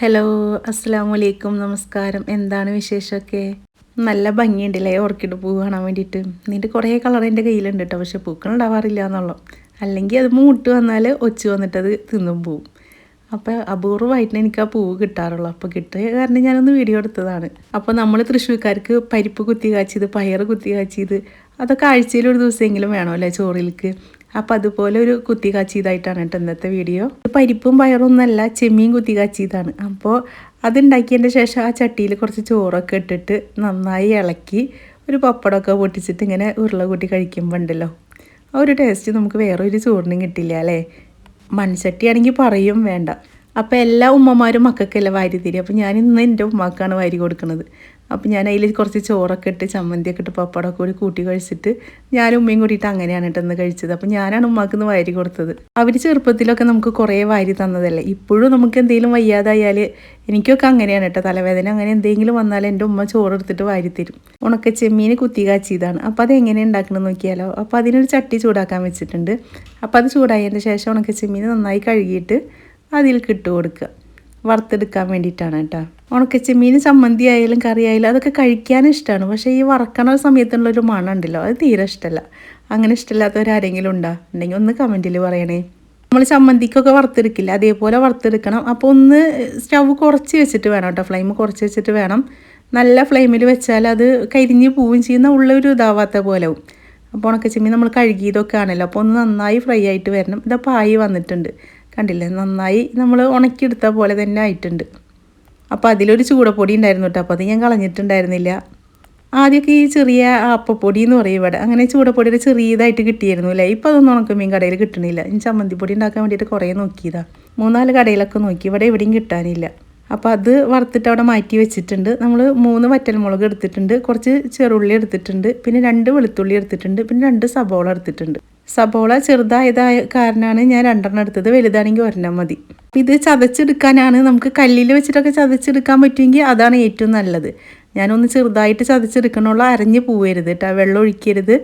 Hello അസ്സാം വലൈക്കും നമസ്കാരം. എന്താണ് വിശേഷമൊക്കെ? നല്ല ഭംഗിയുണ്ടല്ലേ? ഓർക്കിഡ് പൂ കാണാൻ വേണ്ടിയിട്ട്. നിന്റെ കുറേ കളർ എന്റെ കയ്യിലുണ്ട് കേട്ടോ പക്ഷെ പൂക്കൾ ഉണ്ടാവാറില്ല എന്നുള്ളൂ. അല്ലെങ്കിൽ അത് മൂട്ട് വന്നാൽ ഒച്ച് വന്നിട്ടത് തിന്നും പോവും. അപ്പോൾ അപൂർവമായിട്ട് എനിക്ക് ആ പൂവ് കിട്ടാറുള്ളൂ. അപ്പോൾ കിട്ടിയ കാരണം ഞാനൊന്ന് വീഡിയോ എടുത്തതാണ്. അപ്പോൾ നമ്മൾ തൃശ്ശൂർക്കാർക്ക് പരിപ്പ് കുത്തി കാച്ചിയത് പയർ കുത്തി കാച്ചിയത് അതൊക്കെ ആഴ്ചയിൽ ഒരു ദിവസമെങ്കിലും വേണമല്ലേ ചോറിലേക്ക് അപ്പം അതുപോലെ ഒരു കുത്തി കാച്ചിയതായിട്ടാണ് കേട്ടോ ഇന്നത്തെ വീഡിയോ. പരിപ്പും പയറൊന്നുമല്ല ചെമ്മീൻ കുത്തി കാച്ചിയതാണ് അപ്പോൾ അതുണ്ടാക്കിയതിന്റെ ശേഷം ആ ചട്ടിയിൽ കുറച്ച് ചോറൊക്കെ ഇട്ടിട്ട് നന്നായി ഇളക്കി ഒരു പപ്പടമൊക്കെ പൊട്ടിച്ചിട്ട് ഇങ്ങനെ ഉരുള കൂട്ടി കഴിക്കുമ്പോൾ ഉണ്ടല്ലോ ആ ഒരു ടേസ്റ്റ് നമുക്ക് വേറൊരു ചോറിനും കിട്ടില്ല അല്ലേ? മൺചട്ടിയാണെങ്കിൽ പറയും വേണ്ട. അപ്പോൾ എല്ലാ ഉമ്മമാരും മക്കൾക്കല്ല വാരി തരും അപ്പോൾ ഞാൻ ഇന്ന് എന്റെ ഉമ്മക്കാണ് വാരി കൊടുക്കുന്നത് അപ്പോൾ ഞാൻ അതിൽ കുറച്ച് ചോറൊക്കെ ഇട്ട് ചമ്മന്തിയൊക്കെ ഇട്ട് പപ്പടമൊക്കെ കൂടി കൂട്ടി കഴിച്ചിട്ട് ഞാനും ഉമ്മയും കൂടിയിട്ട് അങ്ങനെയാണ് കേട്ടോ ഇന്ന് കഴിച്ചത്. അപ്പോൾ ഞാനാണ് ഉമ്മാക്ക് ഇന്ന് വാരി കൊടുത്തത്. അവർ ചെറുപ്പത്തിലൊക്കെ നമുക്ക് കുറേ വാരി തന്നതല്ലേ? ഇപ്പോഴും നമുക്ക് എന്തെങ്കിലും വയ്യാതായാൽ എനിക്കൊക്കെ അങ്ങനെയാണ് കേട്ടോ തലവേദന. അങ്ങനെ എന്തെങ്കിലും വന്നാൽ എന്റെ ഉമ്മ ചോറ് എടുത്തിട്ട് വാരി തരും. ഉണക്ക ചെമ്മീൻ കുത്തി കാച്ചിയതാണ്. അപ്പോൾ അത് എങ്ങനെ ഉണ്ടാക്കണമെന്ന് നോക്കിയാലോ? അപ്പോൾ അതിനൊരു ചട്ടി ചൂടാക്കാൻ വെച്ചിട്ടുണ്ട്. അപ്പോൾ അത് ചൂടായതിന്റെ ശേഷം ഉണക്ക ചെമ്മീൻ നന്നായി കഴുകിയിട്ട് അതിൽ കിട്ടു കൊടുക്കുക. വറുത്തെടുക്കാൻ വേണ്ടിയിട്ടാണ് കേട്ടോ. ഉണക്കച്ചെമ്മീൻ ചമ്മന്തി ആയാലും കറി ആയാലും അതൊക്കെ കഴിക്കാൻ ഇഷ്ടമാണ് പക്ഷേ ഈ വറക്കണ സമയത്തുള്ളൊരു മണം ഉണ്ടല്ലോ അത് തീരെ ഇഷ്ടമല്ല അങ്ങനെ ഇഷ്ടമില്ലാത്തവരാരെങ്കിലും ഉണ്ടോ? ഉണ്ടെങ്കിൽ ഒന്ന് കമന്റിൽ പറയണേ. നമ്മൾ ചമ്മന്തിക്കൊക്കെ വറുത്തെടുക്കില്ല? അതേപോലെ വറുത്തെടുക്കണം. അപ്പോൾ ഒന്ന് സ്റ്റവ് കുറച്ച് വെച്ചിട്ട് വേണം കേട്ടോ. ഫ്ലെയിം കുറച്ച് വെച്ചിട്ട് വേണം. നല്ല ഫ്ലെയിമിൽ വെച്ചാൽ അത് കരിഞ്ഞ് പോവുകയും ചെയ്യുന്ന ഉള്ളൊരു ഇതാവാത്ത പോലെ അപ്പോൾ ഉണക്കച്ചെമ്മീൻ നമ്മൾ കഴുകിയതൊക്കെ ആണല്ലോ. അപ്പോൾ ഒന്ന് നന്നായി ഫ്രൈ ആയിട്ട് വരണം. ഇതപ്പോൾ ആയി വന്നിട്ടുണ്ട്. കണ്ടില്ലേ? നന്നായി നമ്മൾ ഉണക്കിയെടുത്ത പോലെ തന്നെ ആയിട്ടുണ്ട്. അപ്പോൾ അതിലൊരു ചൂടപ്പൊടി ഉണ്ടായിരുന്നു കേട്ടോ. അപ്പോൾ അത് ഞാൻ കളഞ്ഞിട്ടുണ്ടായിരുന്നില്ല. ആദ്യമൊക്കെ ഈ ചെറിയ ആപ്പപ്പൊടി എന്ന് പറയും ഇവിടെ. അങ്ങനെ ചൂടപ്പൊടിയുടെ ചെറിയതായിട്ട് കിട്ടിയിരുന്നു അല്ലേ? ഇപ്പോൾ അതൊന്നും ഉണക്ക മീൻ കടയിൽ കിട്ടണില്ല. ഇനി ചമ്മന്തിപ്പൊടി ഉണ്ടാക്കാൻ വേണ്ടിയിട്ട് കുറേ നോക്കിയതാ. മൂന്നാൽ കടയിലൊക്കെ നോക്കി. ഇവിടെ എവിടെയും കിട്ടാനില്ല. അപ്പോൾ അത് വറുത്തിട്ട് അവിടെ മാറ്റി വെച്ചിട്ടുണ്ട്. നമ്മൾ മൂന്ന് വറ്റൽമുളക് എടുത്തിട്ടുണ്ട്. കുറച്ച് ചെറുള്ളി എടുത്തിട്ടുണ്ട്. പിന്നെ രണ്ട് വെളുത്തുള്ളി എടുത്തിട്ടുണ്ട്. പിന്നെ രണ്ട് സബോള എടുത്തിട്ടുണ്ട്. സബോള ചെറുതായതായ കാരണമാണ് ഞാൻ രണ്ടെണ്ണം എടുത്തത്. വലുതാണെങ്കിൽ ഒരെണ്ണം മതി. ഇത് ചതച്ചെടുക്കാനാണ് നമുക്ക് കല്ലിൽ വെച്ചിട്ടൊക്കെ ചതച്ചെടുക്കാൻ പറ്റുമെങ്കിൽ അതാണ് ഏറ്റവും നല്ലത്. ഞാനൊന്ന് ചെറുതായിട്ട് ചതച്ചെടുക്കണമുള്ള അരഞ്ഞ് പോവരുത് കേട്ടോ വെള്ളം ഒഴിക്കരുത്.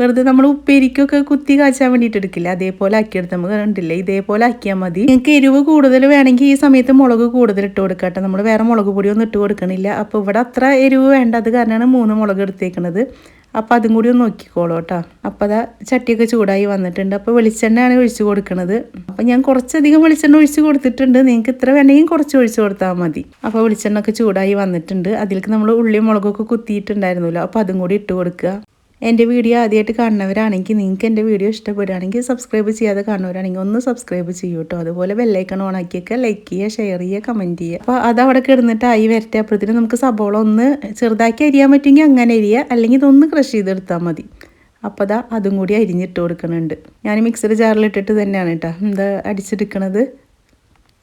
വെറുതെ നമ്മൾ ഉപ്പേരിക്കൊക്കെ കുത്തി കാച്ചാൻ വേണ്ടിയിട്ട് എടുക്കില്ല? അതേപോലെ ആക്കിയെടുത്ത് നമുക്ക് കണ്ടില്ലേ? ഇതേപോലെ ആക്കിയാൽ മതി. നിങ്ങൾക്ക് എരിവ് കൂടുതൽ വേണമെങ്കിൽ ഈ സമയത്ത് മുളക് കൂടുതൽ ഇട്ട് കൊടുക്കുക കേട്ടോ നമ്മൾ വേറെ മുളക് പൊടിയൊന്നും ഇട്ട് കൊടുക്കണില്ല. അപ്പോൾ ഇവിടെ അത്ര എരിവ് വേണ്ട. അത് കാരണമാണ് മൂന്ന് മുളക് എടുത്തേക്കണത്. അപ്പോൾ അതും കൂടി ഒന്ന് നോക്കിക്കോളൂ കേട്ടോ. അപ്പോൾ അതാ ചട്ടിയൊക്കെ ചൂടായി വന്നിട്ടുണ്ട്. അപ്പോൾ വെളിച്ചെണ്ണയാണ് ഒഴിച്ച് കൊടുക്കുന്നത് അപ്പോൾ ഞാൻ കുറച്ചധികം വെളിച്ചെണ്ണ ഒഴിച്ച് കൊടുത്തിട്ടുണ്ട്. നിങ്ങൾക്ക് ഇത്ര വേണമെങ്കിൽ കുറച്ച് ഒഴിച്ച് കൊടുത്താൽ മതി. അപ്പോൾ വെളിച്ചെണ്ണ ഒക്കെ ചൂടായി വന്നിട്ടുണ്ട്. അതിലേക്ക് നമ്മൾ ഉള്ളിയും മുളകൊക്കെ കുത്തിയിട്ടുണ്ടായിരുന്നല്ലോ. അപ്പോൾ അതും കൂടി ഇട്ട് കൊടുക്കുക. എന്റെ വീഡിയോ ആദ്യമായിട്ട് കാണുന്നവരാണെങ്കിൽ നിങ്ങൾക്ക് എന്റെ വീഡിയോ ഇഷ്ടപ്പെടുകയാണെങ്കിൽ സബ്സ്ക്രൈബ് ചെയ്യാതെ കാണുന്നവരാണെങ്കിൽ ഒന്ന് സബ്സ്ക്രൈബ് ചെയ്യൂ കേട്ടോ. അതുപോലെ ബെല്ലൈക്കൺ ഓൺ ആക്കിയൊക്കെ ലൈക്ക് ചെയ്യുക ഷെയർ ചെയ്യുക കമന്റ് ചെയ്യുക. അപ്പോൾ അത് അവിടെ കിടന്നിട്ട് ആയി വരട്ടെ. അപ്പോഴത്തേനും നമുക്ക് സബോള ഒന്ന് ചെറുതാക്കി അരിയാൻ പറ്റുമെങ്കിൽ അങ്ങനെ അരിയുക അല്ലെങ്കിൽ ഇതൊന്ന് ക്രഷ് ചെയ്തെടുത്താൽ മതി. അപ്പോൾ അതാ അതും കൂടി അരിഞ്ഞിട്ട് കൊടുക്കുന്നുണ്ട്. ഞാൻ മിക്സർ ജാറിലിട്ടിട്ട് തന്നെയാണ് കേട്ടോ എന്താ അടിച്ചെടുക്കണത്.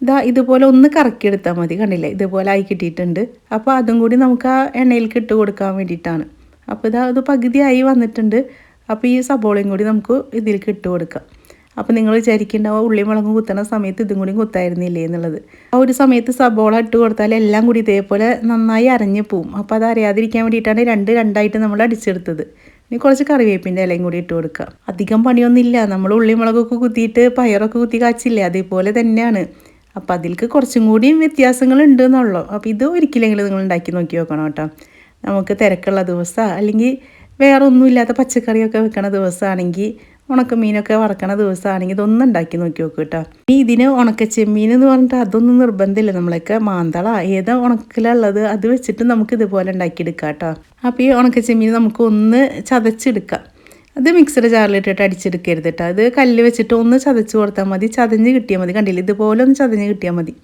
ഇതാ ഇതുപോലെ ഒന്ന് കറക്കിയെടുത്താൽ മതി. കണ്ടില്ലേ? ഇതുപോലെ ആയി കിട്ടിയിട്ടുണ്ട്. അപ്പോൾ അതും കൂടി നമുക്ക് ആ എണ്ണയിലേക്ക് ഇട്ട് കൊടുക്കാൻ വേണ്ടിയിട്ടാണ്. അപ്പോൾ ഇതാ ഇത് പകുതിയായി വന്നിട്ടുണ്ട്. അപ്പോൾ ഈ സബോളയും കൂടി നമുക്ക് ഇതിലേക്ക് ഇട്ട് കൊടുക്കാം. അപ്പോൾ നിങ്ങൾ വിചാരിക്കേണ്ടാവും ഉള്ളി മുളകും കുത്തണ സമയത്ത് ഇതും കൂടി കുത്തായിരുന്നില്ലേ എന്നുള്ളത്. ആ ഒരു സമയത്ത് സബോള ഇട്ട് കൊടുത്താൽ എല്ലാം കൂടി ഇതേപോലെ നന്നായി അരഞ്ഞു പോവും. അപ്പോൾ അത് അറിയാതിരിക്കാൻ വേണ്ടിയിട്ടാണ് രണ്ട് രണ്ടായിട്ട് നമ്മൾ അടിച്ചെടുത്തത്. ഇനി കുറച്ച് കറിവേപ്പിന്റെ ഇലയും കൂടി ഇട്ട് കൊടുക്കുക അധികം പണിയൊന്നുമില്ല. നമ്മൾ ഉള്ളി മുളകൊക്കെ കുത്തിയിട്ട് പയറൊക്കെ കുത്തി കാച്ചില്ലേ അതേപോലെ തന്നെയാണ്. അപ്പോൾ അതിൽക്ക് കുറച്ചും കൂടിയും വ്യത്യാസങ്ങൾ ഉണ്ട് എന്നുള്ളൂ. അപ്പോൾ ഇത് ഒരിക്കലെങ്കിലും നിങ്ങൾ ഉണ്ടാക്കി നോക്കി നോക്കണം കേട്ടോ. നമുക്ക് തിരക്കുള്ള ദിവസമാണ് അല്ലെങ്കിൽ വേറെ ഒന്നുമില്ലാത്ത പച്ചക്കറിയൊക്കെ വെക്കണ ദിവസമാണെങ്കിൽ ഉണക്കമീനൊക്കെ വറക്കണ ദിവസമാണെങ്കിൽ ഇതൊന്നും ഉണ്ടാക്കി നോക്കി നോക്കൂ കേട്ടോ. ഇനി ഇതിന് ഉണക്ക ചെമ്മീൻ എന്ന് പറഞ്ഞിട്ട് അതൊന്നും നിർബന്ധമില്ല. നമ്മളൊക്കെ മാന്തള. ഏതാ ഉണക്കിലുള്ളത് അത് വെച്ചിട്ട് നമുക്ക് ഇതുപോലെ ഉണ്ടാക്കിയെടുക്കാം കേട്ടോ. അപ്പോൾ ഈ ഉണക്ക ചെമ്മീൻ നമുക്ക് ഒന്ന് ചതച്ചെടുക്കാം. അത് മിക്സറ് ജാറിലിട്ടിട്ട് അടിച്ചെടുക്കരുത് കേട്ടോ. അത് കല്ല് വെച്ചിട്ട് ഒന്ന് ചതച്ച് കൊടുത്താൽ മതി. ചതഞ്ഞ് കിട്ടിയാൽ മതി. കണ്ടില്ല? ഇതുപോലെ ഒന്ന് ചതഞ്ഞ് കിട്ടിയാൽ മതി.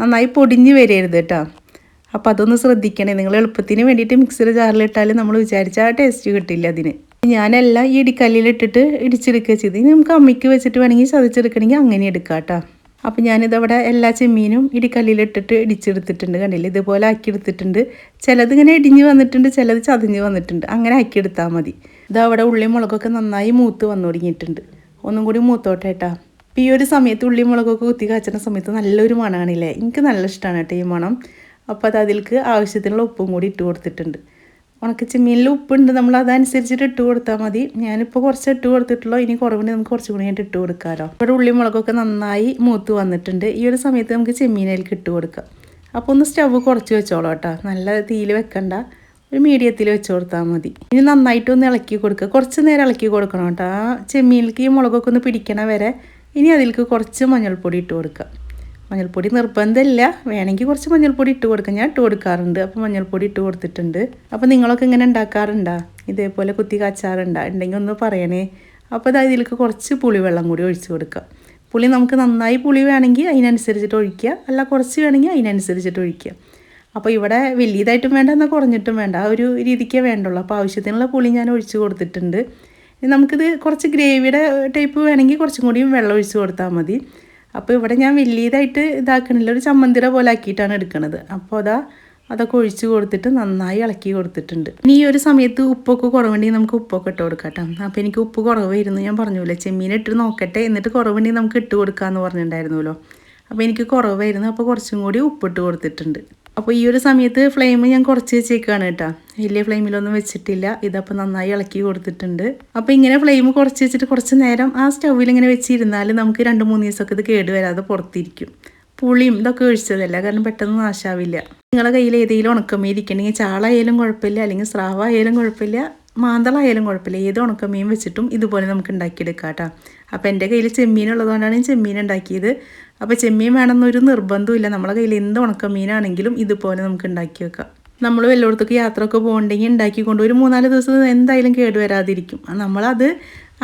നന്നായി പൊടിഞ്ഞ് വരരുത് കേട്ടോ. അപ്പോൾ അതൊന്ന് ശ്രദ്ധിക്കണേ. നിങ്ങൾ എളുപ്പത്തിന് വേണ്ടിയിട്ട് മിക്സിയുടെ ജാറിലിട്ടാൽ നമ്മൾ വിചാരിച്ച ആ ടേസ്റ്റ് കിട്ടില്ല അതിന്. ഞാനെല്ലാം ഈ ഇടിക്കല്ലിലിട്ടിട്ട് ഇടിച്ചെടുക്കുക ചെയ്ത്. ഇനി നമുക്ക് അമ്മയ്ക്ക് വെച്ചിട്ട് വേണമെങ്കിൽ ചതച്ചെടുക്കണമെങ്കിൽ അങ്ങനെ എടുക്കാം കേട്ടോ അപ്പോൾ ഞാനിതവിടെ എല്ലാ ചെമ്മീനും ഇടിക്കല്ലിലിട്ടിട്ട് ഇടിച്ചെടുത്തിട്ടുണ്ട് കണ്ടില്ല? ഇതുപോലെ ആക്കിയെടുത്തിട്ടുണ്ട്. ചിലത് ഇങ്ങനെ ഇടിഞ്ഞ് വന്നിട്ടുണ്ട് ചിലത് ചതഞ്ഞ് വന്നിട്ടുണ്ട്. അങ്ങനെ ആക്കിയെടുത്താൽ മതി. ഇതവിടെ ഉള്ളി മുളകൊക്കെ നന്നായി മൂത്ത് വന്നു തുടങ്ങിയിട്ടുണ്ട്. ഒന്നും കൂടി മൂത്തോട്ടെ കേട്ടോ ഈ ഒരു സമയത്ത് ഉള്ളി മുളകൊക്കെ കുത്തി കാച്ചുന്ന സമയത്ത് നല്ലൊരു മണമാണില്ലേ എനിക്ക് നല്ല ഇഷ്ടമാണ് കേട്ടോ ഈ മണം. അപ്പോൾ അത് അതിലേക്ക് ആവശ്യത്തിനുള്ള ഉപ്പും കൂടി ഇട്ട് കൊടുത്തിട്ടുണ്ട്. ഉണക്ക ചെമ്മീനിൽ ഉപ്പുണ്ട് നമ്മൾ അതനുസരിച്ചിട്ട് ഇട്ട് കൊടുത്താൽ മതി. ഞാനിപ്പോൾ കുറച്ച് ഇട്ട് കൊടുത്തിട്ടുള്ളൂ. ഇനി കുറവുണ്ട് നമുക്ക് കുറച്ചും കൂടി ആയിട്ട് ഇട്ട് കൊടുക്കാമല്ലോ ഇവിടെ ഉള്ളി മുളകൊക്കെ നന്നായി മൂത്ത് വന്നിട്ടുണ്ട്. ഈ ഒരു സമയത്ത് നമുക്ക് ചെമ്മീനിലേക്ക് ഇട്ട് കൊടുക്കാം. അപ്പോൾ ഒന്ന് സ്റ്റവ് കുറച്ച് വെച്ചോളൂ കേട്ടോ. നല്ല തീയിൽ വെക്കണ്ട. ഒരു മീഡിയത്തിൽ വെച്ച് കൊടുത്താൽ മതി. ഇനി നന്നായിട്ട് ഒന്ന് ഇളക്കി കൊടുക്കുക കുറച്ച് നേരം ഇളക്കി കൊടുക്കണം കേട്ടോ. ആ ചെമ്മീനിലേക്ക് ഈ മുളകൊക്കെ ഒന്ന് പിടിക്കണ വരെ ഇനി അതിലേക്ക് കുറച്ച് മഞ്ഞൾപ്പൊടി ഇട്ട് കൊടുക്കുക മഞ്ഞൾപ്പൊടി നിർബന്ധമില്ല. വേണമെങ്കിൽ കുറച്ച് മഞ്ഞൾപ്പൊടി ഇട്ട് കൊടുക്കാം. ഞാൻ ഇട്ട് കൊടുക്കാറുണ്ട്. അപ്പോൾ മഞ്ഞൾപ്പൊടി ഇട്ട് കൊടുത്തിട്ടുണ്ട്. അപ്പോൾ നിങ്ങളൊക്കെ ഇങ്ങനെ ഉണ്ടാക്കാറുണ്ടോ? ഇതേപോലെ കുത്തി കാച്ചാറുണ്ടോ? ഉണ്ടെങ്കിൽ ഒന്ന് പറയണേ. അപ്പോൾ അതായത് ഇതിലേക്ക് കുറച്ച് പുളിവെള്ളം കൂടി ഒഴിച്ച് കൊടുക്കുക പുളി നമുക്ക് നന്നായി പുളി വേണമെങ്കിൽ അതിനനുസരിച്ചിട്ട് ഒഴിക്കുക. അല്ല കുറച്ച് വേണമെങ്കിൽ അതിനനുസരിച്ചിട്ട് ഒഴിക്കുക. അപ്പോൾ ഇവിടെ വലിയതായിട്ടും വേണ്ട എന്നാൽ കുറഞ്ഞിട്ടും വേണ്ട. ആ ഒരു രീതിക്കേ വേണ്ടുള്ളൂ. അപ്പോൾ ആവശ്യത്തിനുള്ള പുളി ഞാൻ ഒഴിച്ച് കൊടുത്തിട്ടുണ്ട്. നമുക്കിത് കുറച്ച് ഗ്രേവിയുടെ ടൈപ്പ് വേണമെങ്കിൽ കുറച്ചും കൂടിയും വെള്ളം ഒഴിച്ച് കൊടുത്താൽ മതി. അപ്പോൾ ഇവിടെ ഞാൻ വലിയതായിട്ട് ഇതാക്കണില്ല. ഒരു ചമ്മന്തിര പോലെ ആക്കിയിട്ടാണ് എടുക്കുന്നത് അപ്പോൾ അതാ അതൊക്കെ ഒഴിച്ചു കൊടുത്തിട്ട് നന്നായി ഇളക്കി കൊടുത്തിട്ടുണ്ട്. ഇനി ഈ ഒരു സമയത്ത് ഉപ്പൊക്കെ കുറവുണ്ടെങ്കിൽ നമുക്ക് ഉപ്പൊക്കെ ഇട്ട് കൊടുക്കാം അപ്പോൾ എനിക്ക് ഉപ്പ് കുറവായിരുന്നു. ഞാൻ പറഞ്ഞില്ലേ ചെമ്മീൻ ഇട്ട് നോക്കട്ടെ എന്നിട്ട് കുറവുണ്ടെങ്കിൽ നമുക്ക് ഇട്ട് കൊടുക്കാമെന്ന് പറഞ്ഞിട്ടുണ്ടായിരുന്നല്ലോ. അപ്പോൾ എനിക്ക് കുറവായിരുന്നു. അപ്പോൾ കുറച്ചും കൂടി ഉപ്പിട്ട് കൊടുത്തിട്ടുണ്ട്. അപ്പോൾ ഈ ഒരു സമയത്ത് ഫ്ലെയിം ഞാൻ കുറച്ച് വെച്ചേക്കാണ് കേട്ടോ. വലിയ ഫ്ലെയിമിലൊന്നും വെച്ചിട്ടില്ല. ഇതപ്പോൾ നന്നായി ഇളക്കി കൊടുത്തിട്ടുണ്ട്. അപ്പോൾ ഇങ്ങനെ ഫ്ലെയിം കുറച്ച് വെച്ചിട്ട് കുറച്ച് നേരം ആ സ്റ്റൗവിൽ ഇങ്ങനെ വെച്ചിരുന്നാൽ നമുക്ക് രണ്ട് മൂന്ന് ദിവസമൊക്കെ ഇത് കേട് വരാതെ പുറത്തിരിക്കും. പുളിയും ഇതൊക്കെ ഒഴിച്ചതല്ല. കാരണം പെട്ടെന്ന് നാശാവില്ല. നിങ്ങളുടെ കയ്യിൽ ഏതെങ്കിലും ഉണക്കമേ ഇരിക്കണമെങ്കിൽ ചാളായാലും കുഴപ്പമില്ല. അല്ലെങ്കിൽ സ്രാവായാലും കുഴപ്പമില്ല. മാന്തളായാലും കുഴപ്പമില്ല. ഏത് ഉണക്കമീൻ വെച്ചിട്ടും ഇതുപോലെ നമുക്ക് ഉണ്ടാക്കിയെടുക്കാം കേട്ടോ. അപ്പോൾ എന്റെ കയ്യിൽ ചെമ്മീൻ ഉള്ളതുകൊണ്ടാണ് ഞാൻ ചെമ്മീൻ ഉണ്ടാക്കിയത്. അപ്പോൾ ചെമ്മീൻ വേണമെന്നൊരു നിർബന്ധമില്ല നമ്മളെ കയ്യിൽ എന്ത് ഉണക്കമീനാണെങ്കിലും ഇതുപോലെ നമുക്ക് ഉണ്ടാക്കി വെക്കാം. നമ്മൾ വല്ലയിടത്തേക്ക് യാത്രയൊക്കെ പോകണ്ടെങ്കിൽ ഉണ്ടാക്കി കൊണ്ട് ഒരു മൂന്നാൽ ദിവസം എന്തായാലും കേട് കേടുവരാതിരിക്കും നമ്മളത്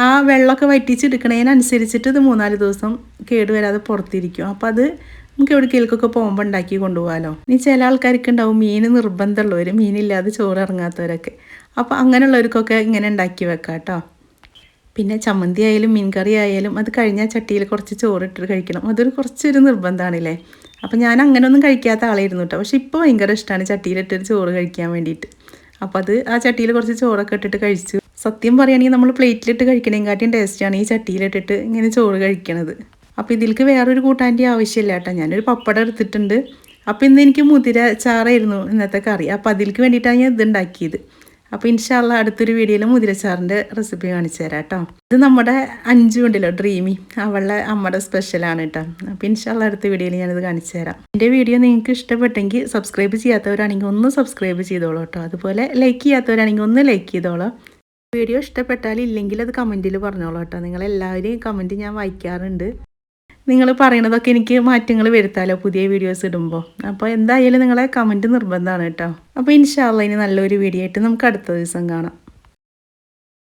ആ വെള്ളമൊക്കെ വറ്റിച്ചെടുക്കണതിനനുസരിച്ചിട്ട് ഇത് മൂന്നാൽ ദിവസം കേട് കേടുവരാതെ പുറത്തിരിക്കും. അപ്പോൾ അത് നമുക്ക് എവിടേക്കെങ്കിലൊക്കെ പോകുമ്പോൾ ഉണ്ടാക്കി കൊണ്ടുപോകാമല്ലോ ഇനി ചില ആൾക്കാർക്ക് ഉണ്ടാവും മീൻ നിർബന്ധമുള്ളവർ മീനില്ലാതെ ചോറ് ഇറങ്ങാത്തവരൊക്കെ. അപ്പോൾ അങ്ങനെയുള്ളവർക്കൊക്കെ ഇങ്ങനെ ഉണ്ടാക്കി വെക്കാം കേട്ടോ. പിന്നെ ചമ്മന്തി ആയാലും മീൻകറി ആയാലും അത് കഴിഞ്ഞാൽ ചട്ടിയിൽ കുറച്ച് ചോറിട്ട് കഴിക്കണം. അതൊരു കുറച്ചൊരു നിർബന്ധമാണല്ലേ? അപ്പോൾ ഞാൻ അങ്ങനെയൊന്നും കഴിക്കാത്ത ആളായിരുന്നു കേട്ടോ. പക്ഷേ ഇപ്പോൾ ഭയങ്കര ഇഷ്ടമാണ് ചട്ടിയിലിട്ടൊരു ചോറ് കഴിക്കാൻ വേണ്ടിയിട്ട്. അപ്പോൾ അത് ആ ചട്ടിയിൽ കുറച്ച് ചോറൊക്കെ ഇട്ടിട്ട് കഴിച്ചു. സത്യം പറയുകയാണെങ്കിൽ നമ്മൾ പ്ലേറ്റിലിട്ട് കഴിക്കണേങ്കാട്ടിയും ടേസ്റ്റാണ് ഈ ചട്ടിയിലിട്ടിട്ട് ഇങ്ങനെ ചോറ് കഴിക്കണത്. അപ്പോൾ ഇതിലേക്ക് വേറൊരു കൂട്ടാന്റെ ആവശ്യമില്ല കേട്ടോ. ഞാനൊരു പപ്പടം എടുത്തിട്ടുണ്ട്. അപ്പോൾ ഇന്ന് എനിക്ക് മുതിര ചാറായിരുന്നു ഇന്നത്തെ കറി. അപ്പോൾ അതിലേക്ക് വേണ്ടിയിട്ടാണ് ഞാൻ ഇത് ഉണ്ടാക്കിയത് അപ്പോൾ ഇൻഷാല്ല അടുത്തൊരു വീഡിയോയിൽ മുതിരച്ചാറിന്റെ റെസിപ്പി കാണിച്ചു തരാം കേട്ടോ. ഇത് നമ്മുടെ അഞ്ചു ഉണ്ടല്ലോ ഡ്രീമി. അവളുടെ അമ്മയുടെ സ്പെഷ്യലാണ് കേട്ടോ. അപ്പോൾ ഇൻഷാല്ല അടുത്ത വീഡിയോയിൽ ഞാനിത് കാണിച്ചു തരാം. എന്റെ വീഡിയോ നിങ്ങൾക്ക് ഇഷ്ടപ്പെട്ടെങ്കിൽ സബ്സ്ക്രൈബ് ചെയ്യാത്തവരാണെങ്കിൽ ഒന്ന് സബ്സ്ക്രൈബ് ചെയ്തോളൂ കേട്ടോ. അതുപോലെ ലൈക്ക് ചെയ്യാത്തവരാണെങ്കിൽ ഒന്ന് ലൈക്ക് ചെയ്തോളൂ. വീഡിയോ ഇഷ്ടപ്പെട്ടാൽ ഇല്ലെങ്കിൽ അത് കമന്റിൽ പറഞ്ഞോളൂ കേട്ടോ. നിങ്ങളെല്ലാവരെയും കമന്റ് ഞാൻ വായിക്കാറുണ്ട്. നിങ്ങൾ പറയണതൊക്കെ എനിക്ക് മാറ്റങ്ങൾ വരുത്താലോ പുതിയ വീഡിയോസ് ഇടുമ്പോൾ അപ്പോൾ എന്തായാലും നിങ്ങളെ കമന്റ് നിർബന്ധമാണ് കേട്ടോ. അപ്പോൾ ഇൻഷാല്ല ഇനി നല്ലൊരു വീഡിയോ ആയിട്ട് നമുക്ക് അടുത്ത ദിവസം കാണാം.